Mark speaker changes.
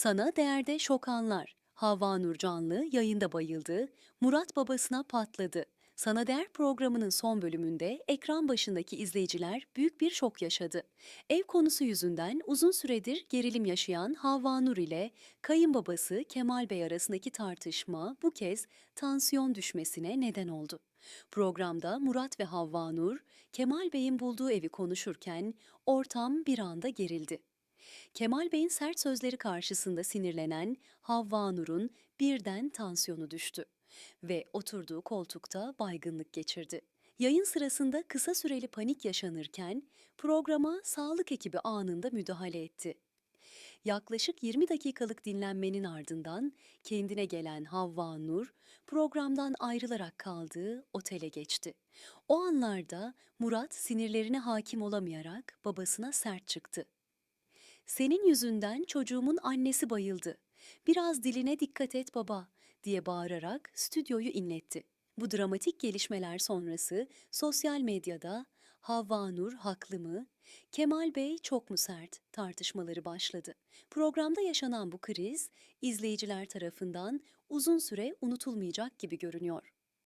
Speaker 1: Sana değerde şok anlar. Havva Nurcanlı yayında bayıldı, Murat babasına patladı. Sana Değer programının son bölümünde ekran başındaki izleyiciler büyük bir şok yaşadı. Ev konusu yüzünden uzun süredir gerilim yaşayan Havva Nur ile kayınbabası Kemal Bey arasındaki tartışma bu kez tansiyon düşmesine neden oldu. Programda Murat ve Havva Nur, Kemal Bey'in bulduğu evi konuşurken ortam bir anda gerildi. Kemal Bey'in sert sözleri karşısında sinirlenen Havva Nur'un birden tansiyonu düştü ve oturduğu koltukta baygınlık geçirdi. Yayın sırasında kısa süreli panik yaşanırken programa sağlık ekibi anında müdahale etti. Yaklaşık 20 dakikalık dinlenmenin ardından kendine gelen Havva Nur programdan ayrılarak kaldığı otele geçti. O anlarda Murat sinirlerine hakim olamayarak babasına sert çıktı. Senin yüzünden çocuğumun annesi bayıldı. Biraz diline dikkat et baba diye bağırarak stüdyoyu inletti. Bu dramatik gelişmeler sonrası sosyal medyada Havva Nur haklı mı? Kemal Bey çok mu sert tartışmaları başladı. Programda yaşanan bu kriz izleyiciler tarafından uzun süre unutulmayacak gibi görünüyor.